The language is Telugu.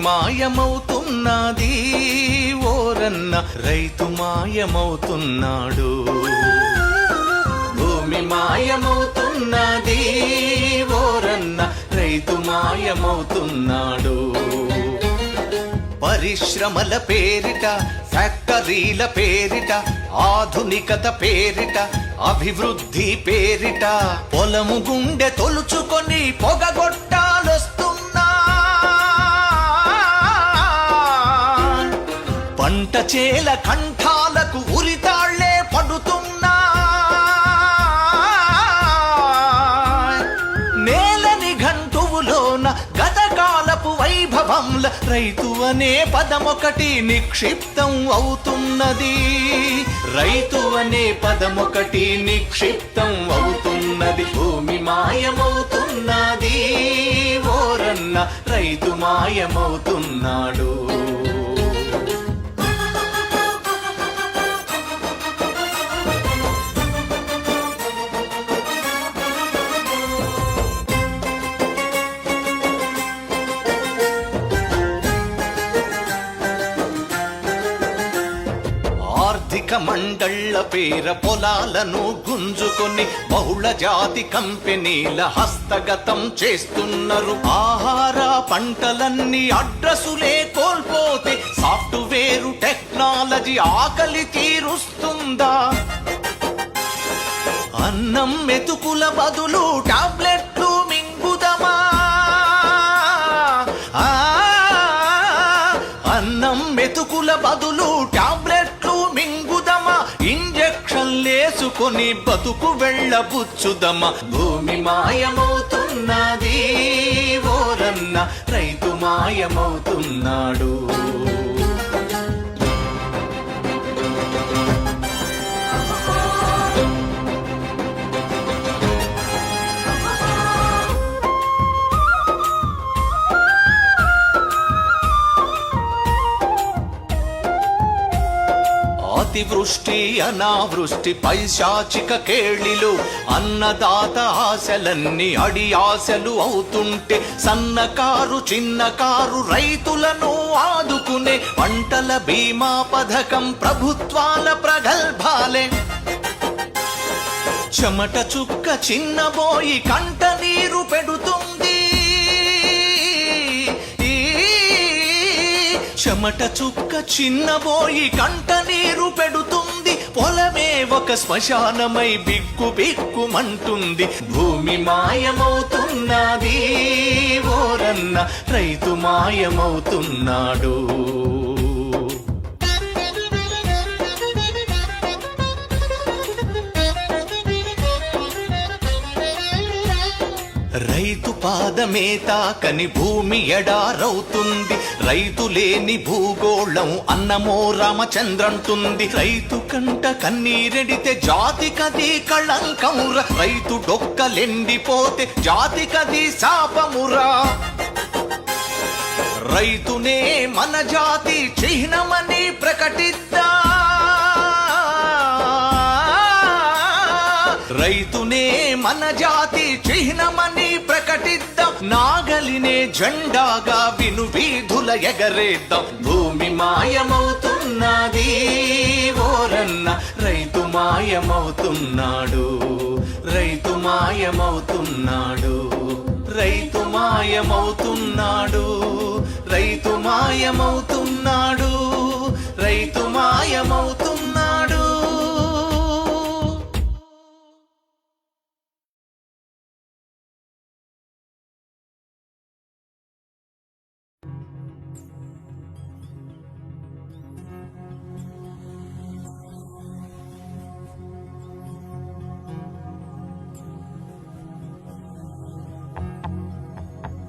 మాయమవుతున్నది. ఓరన్న రైతు మాయమవుతున్నాడు. భూమి మాయమవుతున్నది. ఓరన్న రైతు మాయమవుతున్నాడు. పరిశ్రమల పేరిట ఫ్యాక్టరీల పేరిట ఆధునికత పేరిట అభివృద్ధి పేరిట పొలము గుండె తొలుచుకొని పొగగొట్ట పంట చేల కంఠాలకు ఉరితాళ్ళే పడుతున్నా. నేలని గంటువులోన గతకాలపు వైభవంల రైతు అనే పదమొకటి నిక్షిప్తం అవుతున్నది. రైతు అనే పదమొకటి నిక్షిప్తం అవుతున్నది. భూమి మాయమవుతున్నది. ఓరన్న రైతు మాయమవుతున్నాడు. ఆర్థిక మండళ్ళ పేర పొలాలను గుంజుకొని బహుళ జాతి కంపెనీల హస్తగతం చేస్తున్నారు. ఆహార పంటలన్నీ అడ్రసులే కోల్పోతే సాఫ్ట్వేరు టెక్నాలజీ ఆకలి తీరుస్తుందా? అన్నం మెతుకుల బదులు టాబ్లెట్లు మింగుదమా? అన్నం మెతుకుల బదులు టాబ్లెట్ ఇంజక్షన్లేసుకొని బతుకు వెళ్ళబుచ్చుదమ్మ భూమి మాయమవుతున్నది ఓరన్న రైతు మాయమవుతున్నాడు. అతివృష్టి అనావృష్టి పైశాచిక కేళిలు అన్నదాత ఆశలన్నీ అడి ఆశలు అవుతుంటే సన్నకారు చిన్నకారు రైతులను ఆదుకునే పంటల బీమా పథకం ప్రభుత్వాల ప్రగల్భాలే. చెమట చుక్క చిన్నబోయి కంట నీరు పెడుతుంది చెమట చుక్క చిన్నబోయి కంట నీరు పెడుతుంది. పొలమే ఒక శ్మశానమై బిక్కు బిక్కుమంటుంది భూమి మాయమవుతున్నది ఓరన్న రైతు మాయమవుతున్నాడు. రైతు పాదమే తాకని భూమి ఎడారవుతుంది. రైతు లేని భూగోళం అన్నమో రామచంద్రంటుంది. రైతు కంట కన్నీరెడితే జాతికది కళంకమురా. రైతు డొక్కలెండిపోతే జాతికది శాపమురా. రైతునే మన జాతి చిహ్నమని ప్రకటిద్దా. రైతునే మన జాతి చిహ్నమని ప్రకటిద్దాం. నాగలినే జెండాగా విను వీధుల ఎగరేద్దాం. భూమి మాయమవుతున్నది ఓరన్న. రైతు మాయమవుతున్నాడు రైతు మాయమవుతున్నాడు రైతు మాయమవుతున్నాడు రైతు మాయమవు